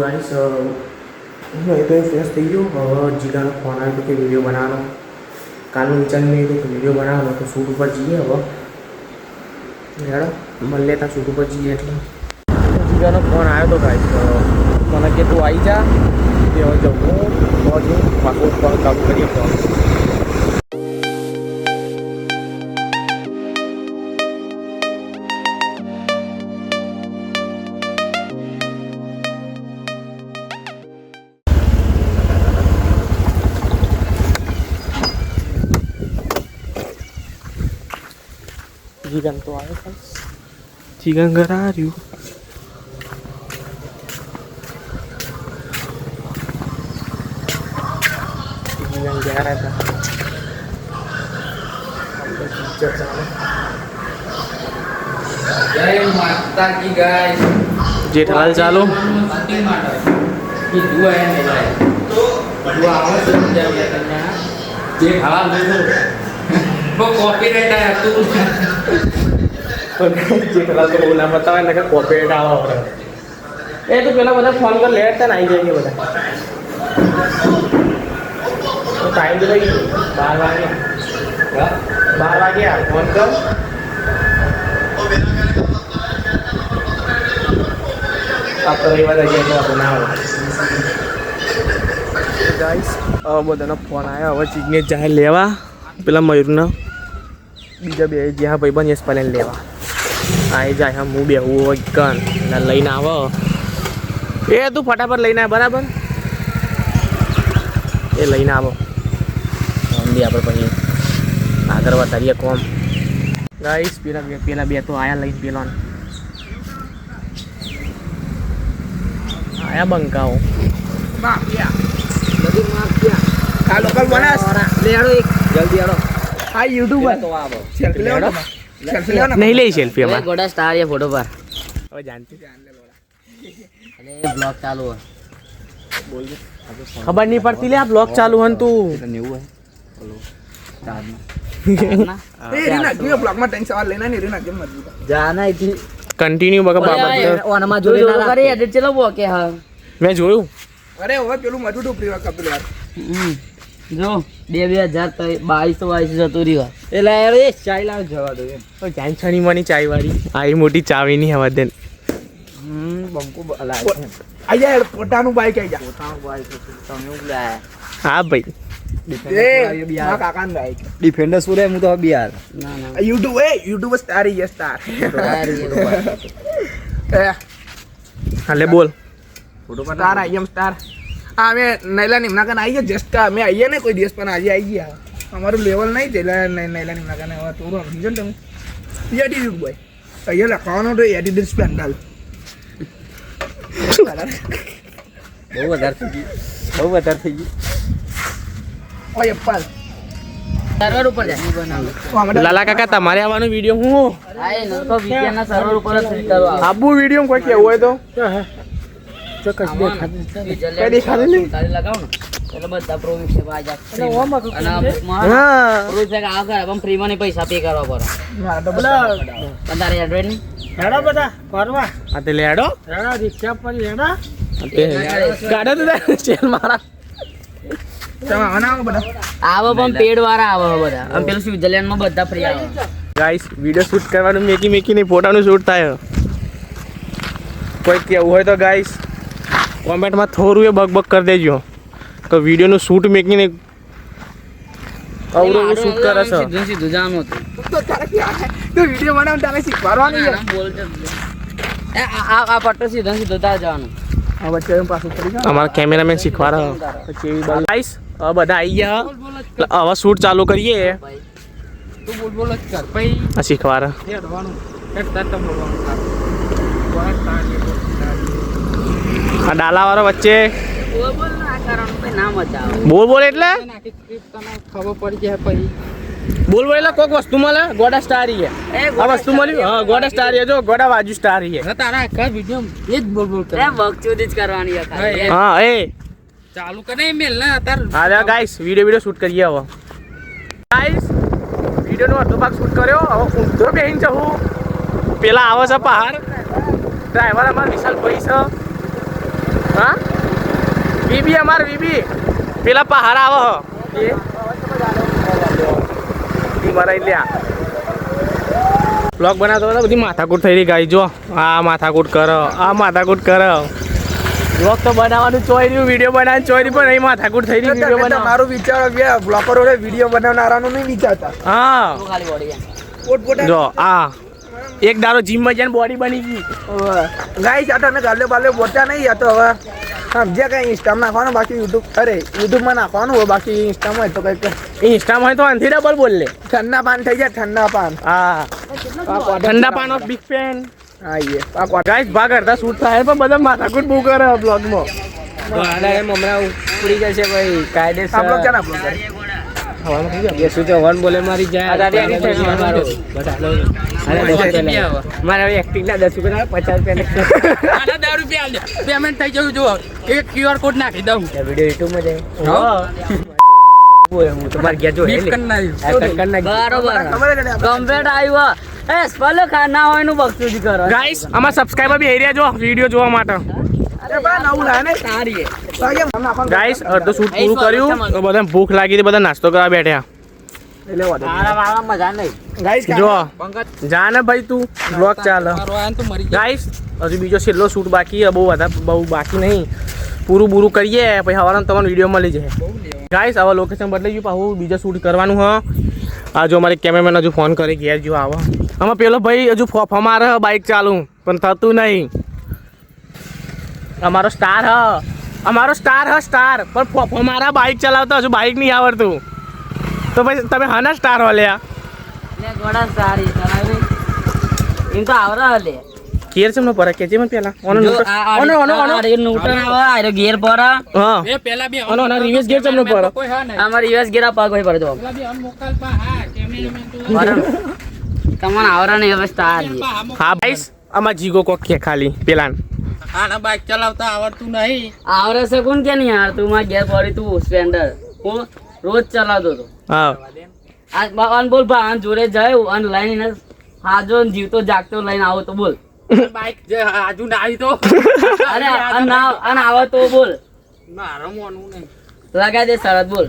Guys હું એ તો face થઈ ગયો. હવે જીગાનો ફોન આવ્યો કે વીડિયો બનાવવાનો. કાલનું વિચારી મેં કીધું કે વીડિયો બનાવવાનો તો શૂટ ઉપર જઈએ હવે. હેડો, મળીએ ત્યાં શૂટ ઉપર જઈએ એટલે. જીગાનો ફોન આવ્યો તો ગાઈસ મને કે તું આવી જા. તે હવે જવું પહોંચું પાછું ફોન કામ કરીએ ફોન જીગન તો આવ્યો ગાઈસ જીગન ઘર આવ્યું જીગન ગયા હતા આપણે પિક્ચર ચાલે જય માતાજી ગાઈસ જેઠાલાલ ચાલુ કીધું હે ને ભાઈ તો બધું તને તો કોપીરાઈટ તું તો આવા વગર એ તો પેલા બધા ફોન કર લેટ ને આવી જાય બધા તો થઈ બાર વાગ્યા બાર વાગ્યા ફોન કર આ તો તો આપણે આવે ગાઈસ હવે બધાનો ફોન આવ્યો હવે ચીજને જાય લેવા પેલા મયુરના બીજા બે જ્યાં ભાઈબંધ યશ પાલે લેવા. આવી જાય હા હું બેહું હોય કન ને લઈને આવો. એ તું ફટાફટ લઈને આવ બરાબર? એ લઈને આવો. બી આપણે પછી આગળ વધારીએ કોમ. ગાઈસ પેલા બે પેલા બે તો આયા લઈને પેલો. આયા બંકાઓ. આ લોકલ બનાસ. લેડો એક. જલ્દી આડો. આ યુટ્યુબર. તો આવો સેલ્ફી લેવો સેલ્ફી લેવો નહીં લઈ સેલ્ફી અમાર ગોડા સ્ટાર એ ફોટો પર. હવે જાણતી અને બ્લોગ ચાલુ હોય. ખબર નહીં પડતી લે આ બ્લોગ ચાલુ હન તું. નેવું હોય. ઓલો ચાર્જમાં એ રીના ગયો બ્લોગમાં ટેન્શન સવાલ લઈને ને રીના કેમ મત જાના ઇથી કન્ટિન્યુ બગા બાબત ઓનામાં જોડે ના કરી એડિટ ચલો કે હા. મેં જોયું. અરે હવે પેલું મજૂર ઉપરી કપિલ યાર. હમ. જો બે બે હજાર બાવીસો બાવીસો જતું રહ્યું એટલે યાર એ ચાય લાવ જવા દો એમ. તો જાણ છની મની ચાય વાળી. આ એ મોટી ચાવી ની હવા દે. હમ બંકુ યાર પોતાનું બાઈક આઈ જા. પોતાનું બાઈક તમે ઉગલાય હા ભાઈ. ડિફેન્ડર સુરે હું તો બિહાર. ના ના. યુટ્યુબ એ યુટ્યુબ સ્ટાર ઈ સ્ટાર હાલે બોલ. સ્ટાર આઈ એમ સ્ટાર અમે નૈલા નિમનાકાને આવી ગયા જસ્ટ અમે આવીએ ને કોઈ દિવસ પણ આજે આવી ગયા. અમારું લેવલ નહીં નૈ- નૈલા નિમનાકાને કન હવે થોડું સમજો ને તમે એટીટ્યુડ બોય અહીંયા લખવાનું તો એટીટ્યુડ સ્પેન્ડલ. બહુ વધારે થઈ ગયું. બહુ વધારે થઈ ગયું. ઓય અપ્પાલ. સર્વર ઉપર જાય. બનાવ લાલા કાકા તમારે આવવાનો વીડિયો હું? આબુ વીડિયો કોઈ કેવું હોય તો? કઈ દેખાતું નહીં. તારે લગાવ ને. એટલે બધા પ્રોવિક છે ભાઈ જા અને અમુકમાં હા. પ્રોવિક છે કે આ ફ્રીમાં નહીં પૈસા પે કરવા પડે. તો બધા એન્ડ્રોઈડ આ તે લેડો? તે ગાડો તો ચેલ મારા. તમે આવા ના આવો આવે પણ પેડ વાળા આવે બધા. પેલું સ્વિટરલેન્ડમાં બધા ફ્રી આવે. ગાઈસ વીડિયો શૂટ કરવાનું મેકી મેકી નહીં ફોટાનું શૂટ થાય. કોઈ કેવું હોય તો ગાઈસ કોમેન્ટમાં થોડું એ બગ બગ કરી દેજો. તો વિડીયોનું શૂટ મેકીને અવરું શૂટ કરે છે. સીધું સીધું તો? તું વીડિયો બનાવ તારે શીખવાડવાનું છે. આ આ- પટ્ટો સીધો સીધો જવાનું. અમારા કેમેરામેન શીખવાડે. ગાઈસ બધા આવી ગયા. હવે શૂટ ચાલુ કરીએ. તું બોલ બોલ જ કર. પછી આ શીખવાડે. હેડવાનું. હેડ તાર તમ બોલવાનું. આ ડાલાવાળો વચ્ચે. બોલ બોલ ના કરવાનું ના મજા આવે બોલ બોલ એટલે? ખબર પડી જાય પછી બોલ બોલ એટલે કોઈક વસ્તુ મળે? ગોડા સ્ટાર છે આ વસ્તુ મળ્યું? હા ગોડા સ્ટાર છે જો ગોડા બાજુ સ્ટાર છે તારા આખા વીડિયો એ જ બોલ બોલ કરે બકચોદી જ કરવાની હતા હા, હા એ. ચાલુ કરે મેલ ને તાર હા ગાઈસ વીડિયો વીડિયો શૂટ કરીએ હવે. ગાઈસ વિડિયોનો અડધો ભાગ શૂટ કર્યો. હવે ઊંધો બેહીન જવું પેલા આવે છે પહાડ. ડ્રાઈવર અમાર વિશાલ ભાઈ છે. હા? બીબી અમાર બીબી પેલા પહાડ આવો એ? મારા લ્યા. બ્લોગ બનાવતો હતો બધી માથાકૂટ થઈ રહી ગાઈ જો. આ માથાકૂટ કરો આ માથાકૂટ કરો. બ્લોગ તો બનાવવાનું ચોઈ રહ્યું વીડિયો બનાવીને ચોઈ રહ્યું પણ અહીં માથાકૂટ થઈ રહી વીડિયો બનાવ. મારું વિચાર બ્લોકર વડે વીડિયો બનાવનારાનું નહીં વિચારતા. હા. જો આ. એક દારો જીમમાં જઈને બોડી બની ગઈ. ગાઈ આ તમે ગાલે બાલે બોલતા નહીં આ તો હવે સમજ્યા કઈ ઇન્સ્ટામાં નાખવાનું બાકી યુટ્યુબ અરે યુટ્યુબમાં નાખવાનું હોય બાકી ઇન્સ્ટામાં હોય તો કંઈક ઇન્સ્ટામાં હોય તો આનથી ડબલ બોલ. લે ઠંડા પાન થઈ જાય ઠંડા પાન. હા. ઠંડા પાનો. બિગ ફેન હા એ. ગાઈસ ભાગ અડધા શૂટ થાય પણ બધા માથાકૂટ બહુ કરે બ્લોગમાં હમણાં ઉપડી જશે ભાઈ કાયદેસર. આપણો ક્યાં આપણો શું છે વન બોલે મારી જાય મારે. એક્ટિંગ ના દસ રૂપિયા પચાસ રૂપિયા દસ રૂપિયા પેમેન્ટ થઈ જવું જો એક ક્યુઆર કોડ નાખી દઉં. વીડિયો યુટ્યુબ જાય. હું. તમારે ગયા જો? કમ્પ્લેટ આવ્યો એ સ્પલો ખાના હોયનું બક્ષું કરો. ગાઈસ આમાં સબસ્ક્રાઇબર બી એરિયા જો વીડિયો જોવા માટે. ગાઈસ અડધું શૂટ પૂરું કર્યું. તો બધા ભૂખ લાગી હતી બધા નાસ્તો કરવા બેઠ્યા. જો જા ને ભાઈ તું. બ્લોગ ચાલે. ગાઈસ હજુ બીજો છેલ્લો શૂટ બાકી બહુ બધા બહુ બાકી નહીં. પૂરું પૂરું કરીએ પછી હવારમાં તમને વીડિયો મળી જાય. ગાઈસ હવે લોકેશન બદલાઈ ગયું પાછું બીજો શૂટ કરવાનું હ. આ જો અમારે કેમેરામેન હજુ ફોન કરી ગયા જો આવો. આમાં પેલો ભાઈ હજુ ફોફા મારે બાઇક ચાલુ. પણ થતું નહીં. અમારો સ્ટાર હ. અમારો સ્ટાર હ સ્ટાર પણ મારા બાઇક ચલાવતા હજુ બાઇક નહીં આવડતું. તો પછી તમે હના સ્ટાર હો લ્યા? લે સારી એમ તો આવરા લે. કેર છે મને પર? કે છે મને પેલા? ઓનો જો નંબર- આ ઓનો ઓનો ઓનો આ નૂટન આવે આ ગેર પર હા. એ પેલા બી ઓનો ઓનો રિવર્સ ગેર ચમનો પર? હા નહીં. અમાર યુએસ ગેર પગ હોય પર જો પેલા બી અનમોકલ પા હા કેમેરામેન તો તમને આવરા નહીં હવે સ્ટાર હા ગાઈસ આમાં જીગો કોક કે ખાલી પેલાન. આના બાઇક ચલાવતા આવડતું નહીં. આવડે છે કોણ કે નહીં યાર? તું માં ગેર પડી તું સ્પેન્ડર હું રોજ ચલાવતો હતો. હા. આ બાવાન બોલ ભા આન જોડે જાય અને લઈને હાજો ને જીવતો જાગતો લઈને આવો તો બોલ. બાઇક જે આજુ ના આવી તો. અરે અને ના અને આવો તો. બોલ. મારો મોનું નહીં. લગાઈ દે શરત બોલ.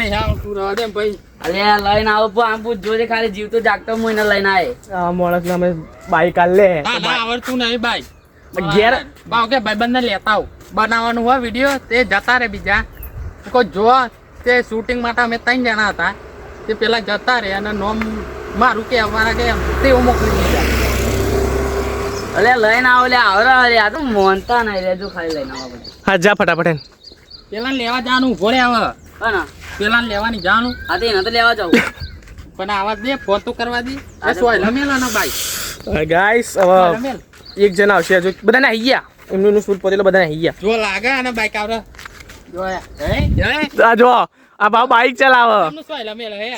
નહીં દે ભાઈ અરે લઈને આવો પણ આમ પૂછ જોજે ખાલી જીવતો જાગતો હું એને લઈને આવે આ માણસ અમે બાઈક આલ. લે ના ના આવડતું નહીં બાઇક ઘેર ભાવ કે ભાઈબંધને લેતા આવ. બનાવવાનું હોય વીડિયો તે જતા રે બીજા. કોઈ જો તે શૂટિંગ માટે અમે ત્રણ જણા હતા. તે પેલા જતા રે અને નોમ મારું કે અમારા કે તેઓ મોકલી દીધા. અલે લઈને આવો લે આવરા અરે આ તો મોનતા નહીં રેજો ખાલી લઈને આવો બધું. હા જા ફટાફટ એન. પેલા લેવા જવાનું ઊભો રે હવે. હા ના પેલા લેવાની જવાનું આ તે નથી તો લેવા જાવ. પણ આવા દે ફોન તો કરવા દે. એ સોયલા મેલાનો હવે ગાઈસ હવે એક જણ આવશે હજુ બધાને આવી ગયા એમનું શૂટ પહોંચેલો બધાને આવી ગયા જો લાગે અને બાઈક આવડે હે હે આ જો આ ભાવ બાઈક ચલાવે કેમનું સોયલા મેલ હે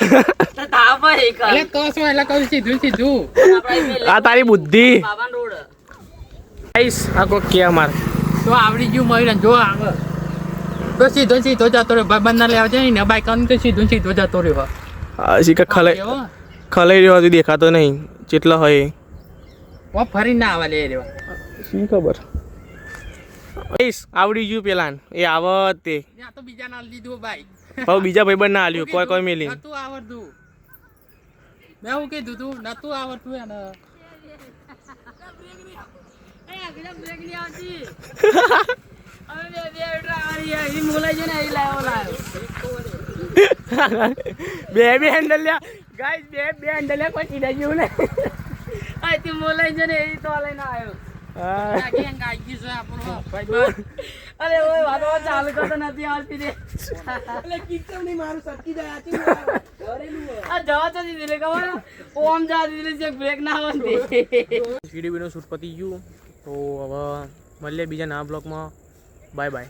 તો તાપ હોય એક એટલે તો સોયલા કહું સીધું સીધું આ તારી બુદ્ધિ ગાઈસ આ કોક કે અમાર તો આવડી ગયું મયુરન જો આવે તો સીધો સીધો જતો રહ્યો ભાઈબંધ ના લેવા જાય ને બાઈક આમ તો સીધો સીધો જતો રહ્યો આ શીખર ખલાઈ? ખલાઈ રહ્યો હજુ દેખાતો નહીં જેટલો હોય. ઓ ફરી ના આવે લે રહ્યો શી ખબર? ગાઈસ આવડી ગયું પેલાન. એ આવત તે. તો બીજા ના લીધું બાઈક હવે બીજા ભાઈબંધ ના આલ્યું કોઈ કોઈ મેલી નતું આવડતું. મેં એવું કીધું તું નતું આવડતું એને. બે બે હેન્ડલ લ્યા. ગાઈસ બે બે હેન્ડલ લ્યા કોઈ ચીડા જેવું ને છે ને એ તો લઈને આવ્યો. અરે ઓય વાતો ચાલુ કરતો નથી આવતી રે આ જવા તો દીધી લે ખબર ઓમ જા દીધી છે બ્રેક ના આવતી વીડિયો શૂટ પતી ગયું. તો હવે મળીએ બીજા નવા બ્લોગમાં બાય બાય